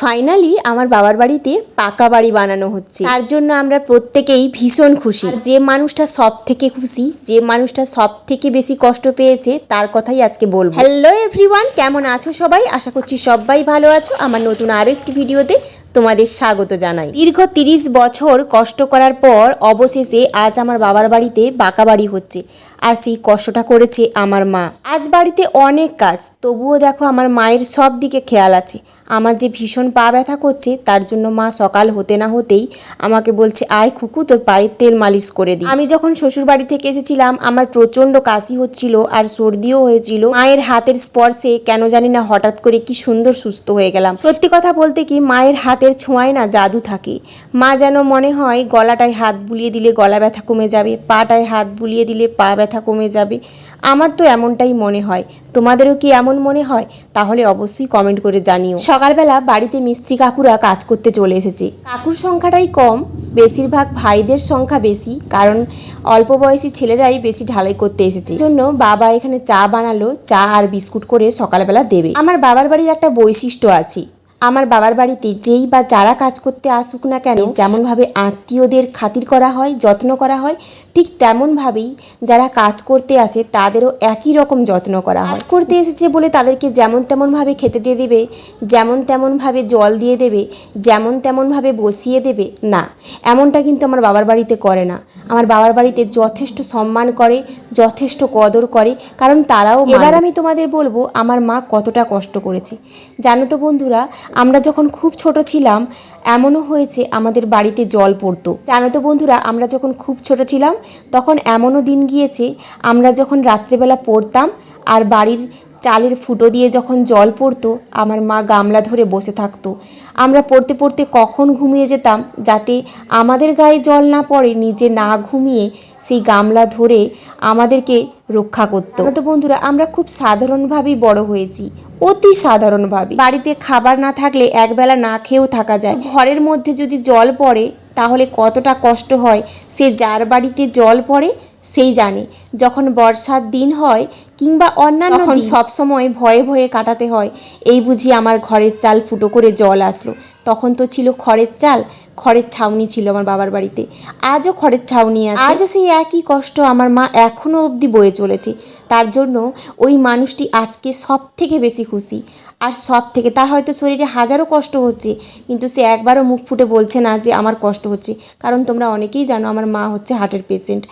Finally আমার বাবার বাড়িতে পাকা বাড়ি বানানো হচ্ছে। তার জন্য আমরা প্রত্যেকেই ভীষণ খুশি। যে মানুষটা সব থেকে খুশি, যে মানুষটা সব থেকে বেশি কষ্ট পেয়েছে, তার কথাই আজকে বলব। হ্যালো এভরিওয়ান কেমন আছো সবাই? আশা করছি সবাই ভালো আছো। আমার নতুন আরও একটি ভিডিওতে তোমাদের স্বাগত জানাই। দীর্ঘ তিরিশ বছর কষ্ট করার পর অবশেষে আজ আমার বাবার বাড়িতে বাঁকা বাড়ি হচ্ছে। আর সেই কষ্টটা করেছে আমার মা। আজ বাড়িতে অনেক কাজ, তবুও দেখো আমার মায়ের সব দিকে খেয়াল আছে। আমার যে ভীষণ পা ব্যথা করছে, তার জন্য মা সকাল হতে না হতেই আমাকে বলছে, আয় খুকু, তোর পায়ের তেল মালিশ করে দিই। আমি যখন শ্বশুর বাড়ি থেকে এসেছিলাম, আমার প্রচণ্ড কাশি হচ্ছিল আর সর্দিও হয়েছিল। মায়ের হাতের স্পর্শে কেন জানি না হঠাৎ করে কি সুন্দর সুস্থ হয়ে গেলাম। সত্যি কথা বলতে কি, মায়ের হাতের ছোঁয়ায় না জাদু থাকে। মা যেন মনে হয় গলাটায় হাত বুলিয়ে দিলে গলা ব্যথা কমে যাবে, পাটায় হাত বুলিয়ে দিলে পা ব্যথা কমে যাবে। আমার তো এমনটাই মনে হয়। তোমাদেরও কি এমন মনে হয়? তাহলে অবশ্যই কমেন্ট করে জানিও। সকালবেলা বাড়িতে মিস্ত্রি কাকুরা কাজ করতে চলে এসেছে। কাকুর সংখ্যাটাই কম, বেশিরভাগ ভাইদের সংখ্যা বেশি, কারণ অল্প বয়সী ছেলেরাই বেশি ঢালাই করতে এসেছে। জন্য বাবা এখানে চা বানালো, চা আর বিস্কুট করে সকালবেলা দেবে। আমার বাবার বাড়ির একটা বৈশিষ্ট্য আছে। আমার বাবার বাড়িতে যেই বা যারা কাজ করতে আসুক না কেন, যেমনভাবে আত্মীয়দের খাতির করা হয়, যত্ন করা হয়, ঠিক তেমনভাবেই যারা কাজ করতে আসে তাদেরও একই রকম যত্ন করা হয়। কাজ করতে এসেছে বলে তাদেরকে যেমন তেমনভাবে খেতে দিয়ে দেবে, যেমন তেমনভাবে জল দিয়ে দেবে, যেমন তেমনভাবে বসিয়ে দেবে, না, এমনটা কিন্তু আমার বাবার বাড়িতে করে না। আমার বাবার বাড়িতে যথেষ্ট সম্মান করে যথেষ্ট কদর করে কারণ তারাও এবার আমি তোমাদের বলব আমার মা কতটা কষ্ট করেছে। জানো তো বন্ধুরা আমরা যখন খুব ছোট ছিলাম এমনও হয়েছে আমাদের বাড়িতে জল পড়তো। জানো তো বন্ধুরা আমরা যখন খুব ছোট ছিলাম তখন এমনও দিন গিয়েছে আমরা যখন রাত্রেবেলা পড়তাম আর বাড়ির চালের ফুটো দিয়ে যখন জল পড়তো, আমার মা গামলা ধরে বসে থাকতো। আমরা পড়তে পড়তে কখন ঘুমিয়ে যেতাম যাতে আমাদের গায়ে জল না পড়ে, নিজে না ঘুমিয়ে সেই গামলা ধরে আমাদেরকে রক্ষা করতো। তো বন্ধুরা, আমরা খুব সাধারণভাবেই বড় হয়েছি, অতি সাধারণভাবে। বাড়িতে খাবার না থাকলে একবেলা না খেয়েও থাকা যায়। ঘরের মধ্যে যদি জল পড়ে, তাহলে কতটা কষ্ট হয়, সে যার বাড়িতে জল পড়ে, সেই জানে। যখন বর্ষার দিন হয় কিংবা অন্যান্য তখন সবসময় ভয়ে ভয়ে কাটাতে হয়। এই বুঝি আমার ঘরের চাল ফুটো করে জল আসলো। তখন তো ছিল খড়ের চাল খড়ের ছাউনি ছিল আমার বাবার বাড়িতে। আজও খড়ের ছাউনি আছে। আজও সেই একই কষ্ট আমার মা এখনও অবধি বয়ে চলেছে। তার জন্য ওই মানুষটি আজকে সব থেকে বেশি খুশি। আর সব থেকে তার হয়তো শরীরে হাজারো কষ্ট হচ্ছে কিন্তু সে একবারও মুখ ফুটে বলছে না যে আমার কষ্ট হচ্ছে। কারণ তোমরা অনেকেই জানো আমার মা হচ্ছে হার্টের পেশেন্ট।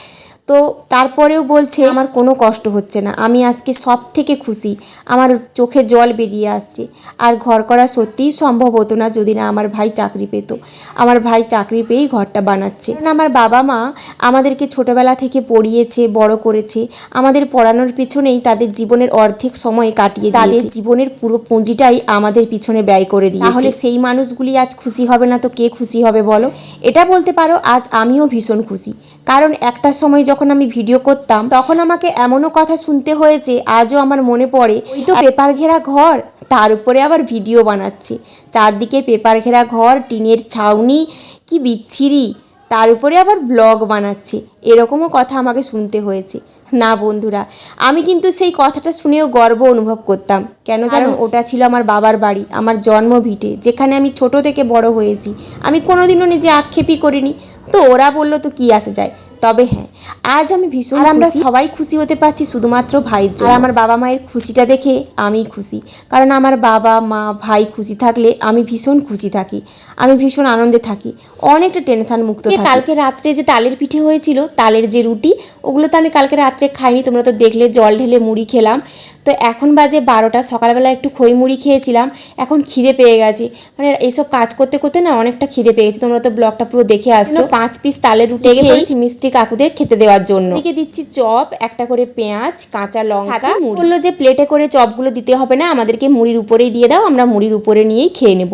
তো তারপরেও বলছে, আমার কোনো কষ্ট হচ্ছে না। আমি আজকে সব থেকে খুশি। আমার চোখে জল বেরিয়ে আসছে। আর ঘর করা সত্যিই সম্ভব হতো না যদি না আমার ভাই চাকরি পেতো। আমার ভাই চাকরি পেয়েই ঘরটা বানাচ্ছে। কারণ আমার বাবা মা আমাদেরকে ছোটবেলা থেকে পড়িয়েছে, বড় করেছে। আমাদের পড়ানোর পিছনেই তাদের জীবনের অর্ধেক সময় কাটিয়ে তাদের জীবনের পুরো পুঁজিটাই আমাদের পিছনে ব্যয় করে দিয়ে তাহলে সেই মানুষগুলি আজ খুশি হবে না তো কে খুশি হবে বলো? এটা বলতে পারো, আজ আমিও ভীষণ খুশি। কারণ একটা সময় যখন আমি ভিডিও করতাম তখন আমাকে এমনও কথা শুনতে হয়েছে আজও আমার মনে পড়ে ওই তো পেপার ঘেরা ঘর তার উপরে আবার ভিডিও বানাচ্ছে। চারদিকে পেপার ঘেরা ঘর টিনের ছাউনি কি বিচ্ছিরি তার উপরে আবার ব্লগ বানাচ্ছে এরকমও কথা আমাকে শুনতে হয়েছে। না বন্ধুরা আমি কিন্তু সেই কথাটা শুনেও গর্ব অনুভব করতাম। কেন জানো? ওটা ছিল আমার বাবার বাড়ি আমার জন্ম ভিটে যেখানে আমি ছোট থেকে বড় হয়েছি। আমি কোনোদিনও নিজে আক্ষেপই করিনি। তো ওরা বলল তো কি আসে যায় তবে হ্যাঁ আজ আমি ভীষণ আর আমরা সবাই খুশি হতে পারছি শুধুমাত্র ভাইয়ের জন্য। আর আমার বাবা মায়ের খুশিটা দেখে আমি খুশি। কারণ আমার বাবা মা ভাই খুশি থাকলে আমি ভীষণ খুশি থাকি। আমি ভীষণ আনন্দে থাকি। অনেকটা টেনশন মুক্ত থাকি। কালকে রাত্রে যে তালের পিঠে হয়েছিল তালের যে রুটি ওগুলো তো আমি কালকে রাত্রে খাইনি তোমরা তো দেখলে জল ঢেলে মুড়ি খেলাম। তো এখন বাজে বারোটা সকালবেলা একটু খই মুড়ি খেয়েছিলাম এখন খিদে পেয়ে গেছে। মানে এইসব কাজ করতে করতে না অনেকটা খিদে পেয়েছে তোমরা তো ব্লগটা পুরো দেখে আসছো। পাঁচ পিস তালের রুটি খেয়েছি। মিষ্টি কাকুদের খেতে দেওয়ার জন্য। এদিকে দিচ্ছি চপ একটা করে পেঁয়াজ কাঁচা লঙ্কা বলল যে প্লেটে করে চপগুলো দিতে হবে না আমাদেরকে মুড়ির উপরেই দিয়ে দাও আমরা মুড়ির উপরে নিয়েই খেয়ে নেব।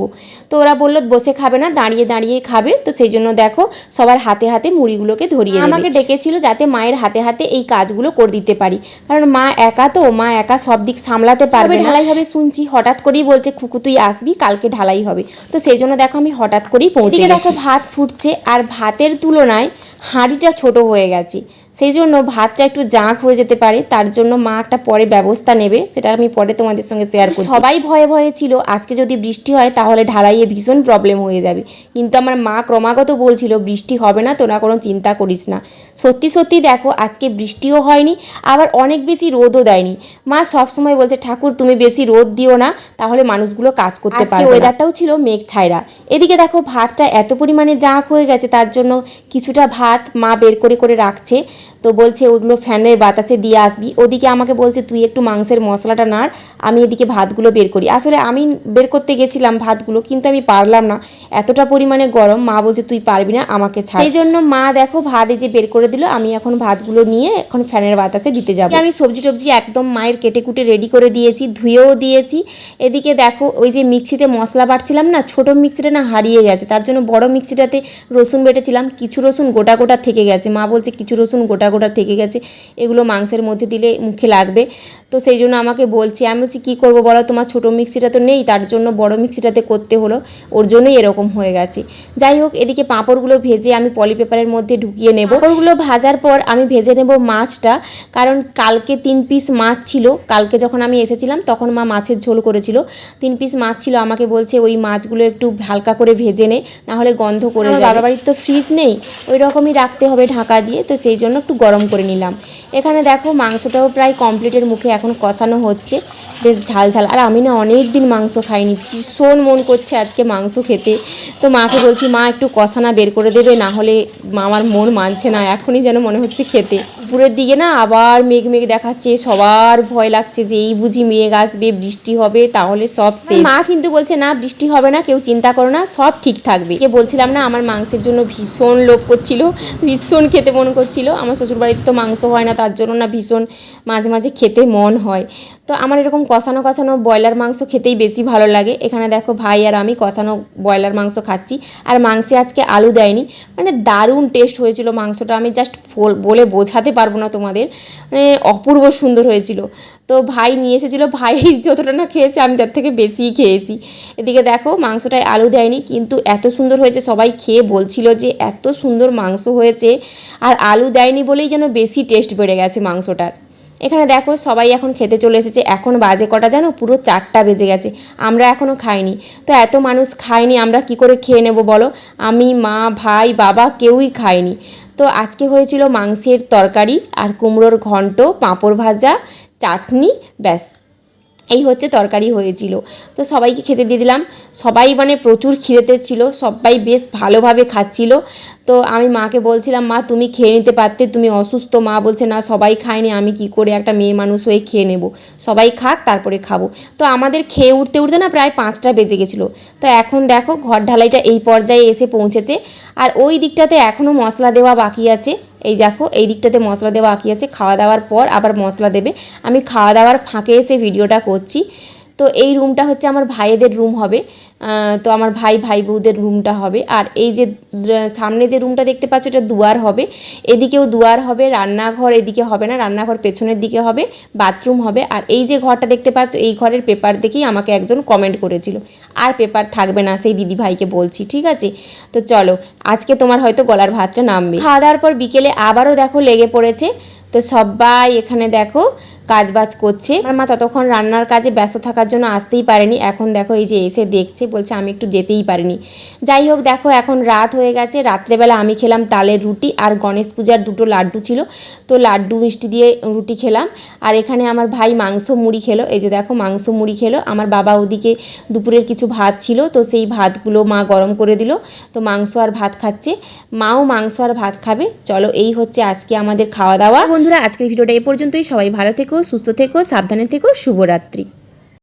তো ওরা বলল বসে খাবে না দাঁড়িয়ে দাঁড়িয়ে খাবে। তো সেই জন্য দেখো সবার হাতে হাতে মুড়িগুলোকে ধরিয়ে আমাকে ডেকেছিল যাতে মায়ের হাতে হাতে এই কাজগুলো করে দিতে পারি। কারণ মা একা তো মা একা সব দিক সামলাতে পারবে ঢালাই হবে শুনছি হঠাৎ করেই বলছে খুকু তুই আসবি কালকে ঢালাই হবে। তো সেই জন্য দেখো আমি হঠাৎ করেই পৌঁছে দেখো ভাত ফুটছে আর ভাতের তুলনায় হাঁড়িটা ছোট হয়ে গেছে। সেই জন্য ভাতটা একটু জাঁক হয়ে যেতে পারে তার জন্য মা একটা পরে ব্যবস্থা নেবে সেটা আমি পরে তোমাদের সঙ্গে শেয়ার করছি। সবাই ভয়ে ভয়ে ছিল আজকে যদি বৃষ্টি হয় তাহলে ঢালাইয়ে ভীষণ প্রবলেম হয়ে যাবে। কিন্তু আমার মা ক্রমাগত বলছিল বৃষ্টি হবে না তোরা কোনো চিন্তা করিস না। সত্যি সত্যি দেখো আজকে বৃষ্টিও হয়নি আবার অনেক বেশি রোদও দেয়নি। মা সবসময় বলছে ঠাকুর তুমি বেশি রোদ দিও না তাহলে মানুষগুলো কাজ করতে পারবে ওয়েদারটাও ছিল মেঘ ছায়রা এদিকে দেখো ভাতটা এত পরিমাণে জাঁক হয়ে গেছে তার জন্য কিছুটা ভাত মা বের করে করে রাখছে। তো বলছে ওগুলো ফ্যানের বাতাসে দিয়ে আসবি। ওদিকে আমাকে বলছে তুই একটু মাংসের মশলাটা নাড় আমি এদিকে ভাতগুলো বের করি। আসলে আমি বের করতে গেছিলাম ভাতগুলো কিন্তু আমি পারলাম না। এতটা পরিমাণে গরম মা বলছে তুই পারবি না আমাকে ছাড়। সেই জন্য মা দেখো ভাত এই যে বের করে দিল আমি এখন ভাতগুলো নিয়ে এখন ফ্যানের বাতাসে দিতে যাব। আমি সবজি টবজি একদম মায়ের কেটে কুটে রেডি করে দিয়েছি ধুয়েও দিয়েছি। এদিকে দেখো ওই যে মিক্সিতে মশলা বাটছিলাম না ছোট মিক্সিটা না হারিয়ে গেছে তার জন্য বড় মিক্সিটাতে রসুন বেটেছিলাম কিছু রসুন গোটা গোটা থেকে গেছে। মা বলছে কিছু রসুন গোটা গোটা থেকে গেছে এগুলো মাংসের মধ্যে দিলে মুখে লাগবে। তো সেই জন্য আমাকে বলছে আমি বলছি কী করব বলো? তোমার ছোটো মিক্সিটা তো নেই তার জন্য বড় মিক্সিটাতে করতে হলো। ওর জন্যই এরকম হয়ে গেছে। যাই হোক এদিকে পাঁপড়গুলো ভেজে আমি পলি পেপারের মধ্যে ঢুকিয়ে নেব। পাঁপড়গুলো ভাজার পর আমি ভেজে নেব মাছটা কারণ কালকে তিন পিস মাছ ছিল। কালকে যখন আমি এসেছিলাম তখন মা মাছের ঝোল করেছিল। তিন পিস মাছ ছিল আমাকে বলছে ওই মাছগুলো একটু হালকা করে ভেজে নে নাহলে গন্ধ করে বাবার বাড়ির তো ফ্রিজ নেই ওই রকমই রাখতে হবে ঢাকা দিয়ে তো সেই জন্য একটু গরম করে নিলাম। এখানে দেখো মাংসটাও প্রায় কমপ্লিটের মুখে এখন কষানো হচ্ছে। বেশ ঝাল ঝাল। আর আমি না অনেক দিন মাংস খাইনি। ভীষণ মন করছে আজকে মাংস খেতে। তো মাকে বলছি, মা, একটু কষানা বের করে দেবে। না হলে আমার মন মানছে না। এখনই যেন মনে হচ্ছে খেতে। দুপুরের দিকে না আবার মেঘ মেঘ দেখাচ্ছে সবার ভয় লাগছে যে এই বুঝি মেঘ আসবে বৃষ্টি হবে তাহলে সব সে মা কিন্তু বলছে না বৃষ্টি হবে না কেউ চিন্তা করো না সব ঠিক থাকবে। কে বলছিলাম না আমার মাংসের জন্য ভীষণ লোভ করছিল ভীষণ খেতে মন করছিল। আমার শ্বশুরবাড়ির তো মাংস হয় না তার জন্য না ভীষণ মাঝে মাঝে খেতে মন হয়। তো আমার এরকম কষানো কষানো ব্রয়লার মাংস খেতেই বেশি ভালো লাগে। এখানে দেখো ভাই আর আমি কষানো ব্রয়লার মাংস খাচ্ছি। আর মাংসে আজকে আলু দেয়নি। মানে দারুণ টেস্ট হয়েছিল মাংসটা। আমি জাস্ট বলে বোঝাতে পারব না তোমাদের। মানে অপূর্ব সুন্দর হয়েছিল। তো ভাই নিয়ে এসেছিল। ভাই যতটা না খেয়েছে, আমি তার থেকে বেশিই খেয়েছি। এদিকে দেখো মাংসটায় আলু দেয়নি, কিন্তু এত সুন্দর হয়েছে। সবাই খেয়ে বলছিল যে এত সুন্দর মাংস হয়েছে। আর আলু দেয়নি বলেই যেন বেশি টেস্ট বেড়ে গেছে মাংসটার। এখানে দেখো সবাই এখন খেতে চলে এসেছে। এখন বাজে কটা জানো? পুরো চারটা বেজে গেছে। আমরা এখনও খাইনি। তো এত মানুষ খায়নি, আমরা কি করে খেয়ে নেব বলো? আমি, মা, ভাই, বাবা কেউই খায়নি। তো আজকে হয়েছিল মাংসের তরকারি আর কুমড়োর ঘন্ট, পাঁপড় ভাজা, চাটনি, ব্যাস। এই হচ্ছে তরকারি হয়েছিল। তো সবাইকে খেতে দিয়ে দিলাম। সবাই মানে প্রচুর খিদেতে ছিল, সবাই বেশ ভালোভাবে খাচ্ছিল। তো আমি মাকে বলছিলাম, মা, তুমি খেয়ে নিতে পারতে, তুমি অসুস্থ। মা বলছে, না, সবাই খায়নি, আমি কি করে একটা মেয়ে মানুষ হয়ে খেয়ে নেব? সবাই খাক, তারপরে খাব। তো আমাদের খেয়ে উঠতে উঠতে না প্রায় পাঁচটা বেজে গেছিল। তো এখন দেখো, ঘর ঢালাইটা এই পর্যায়ে এসে পৌঁছেছে। আর ওই দিকটাতে এখনও মশলা দেওয়া বাকি আছে। এই দেখো, এই দিকটাতে মশলা দেওয়া বাকি আছে। খাওয়া দাওয়ার পর আবার মশলা দেবে। আমি খাওয়া দাওয়ার ফাঁকে এসে ভিডিওটা করছি। তো এই রুমটা হচ্ছে আমার ভাইয়েদের রুম হবে। তো আমার ভাই ভাই বউদের রুমটা হবে। আর এই যে সামনে যে রুমটা দেখতে পাচ্ছ, এটা দুয়ার হবে। এদিকেও দুয়ার হবে, রান্নাঘর এদিকে হবে না, রান্নাঘর পেছনের দিকে হবে বাথরুম হবে। আর এই যে ঘরটা দেখতে পাচ্ছ, এই ঘরের পেপার দেখেই আমাকে একজন কমেন্ট করেছিল। আর পেপার থাকবে না, সেই দিদি ভাইকে বলছি, ঠিক আছে? তো চলো, আজকে তোমার হয়তো গলার ভাতটা নামবে। খাওয়া দাওয়ার পর বিকেলে আবারও দেখো, লেগে পড়েছে। তো সবাই এখানে দেখো কাজ বাজ করছে। আমার মা ততক্ষণ রান্নার কাজে ব্যস্ত থাকার জন্য আসতেই পারেনি। এখন দেখো এই যে এসে দেখছে, বলছে আমি একটু যেতেই পারিনি। যাই হোক, দেখো এখন রাত হয়ে গেছে। রাত্রেবেলা আমি খেলাম তালের রুটি আর গণেশ পূজার দুটো লাড্ডু ছিল। তো লাড্ডু, মিষ্টি দিয়ে রুটি খেলাম। আর এখানে আমার ভাই মাংস মুড়ি খেলো। এই যে দেখো মাংস মুড়ি খেলো। আমার বাবা ওদিকে দুপুরের কিছু ভাত ছিল। তো সেই ভাতগুলো মা গরম করে দিল। তো মাংস আর ভাত খাচ্ছে। মাও মাংস আর ভাত খাবে। চলো, এই হচ্ছে আজকে আমাদের খাওয়া দাওয়া। বন্ধুরা, আজকের ভিডিওটা এ পর্যন্তই। সবাই ভালো থেকো সুস্থ থেকো সাবধানে থেকো শুভরাত্রি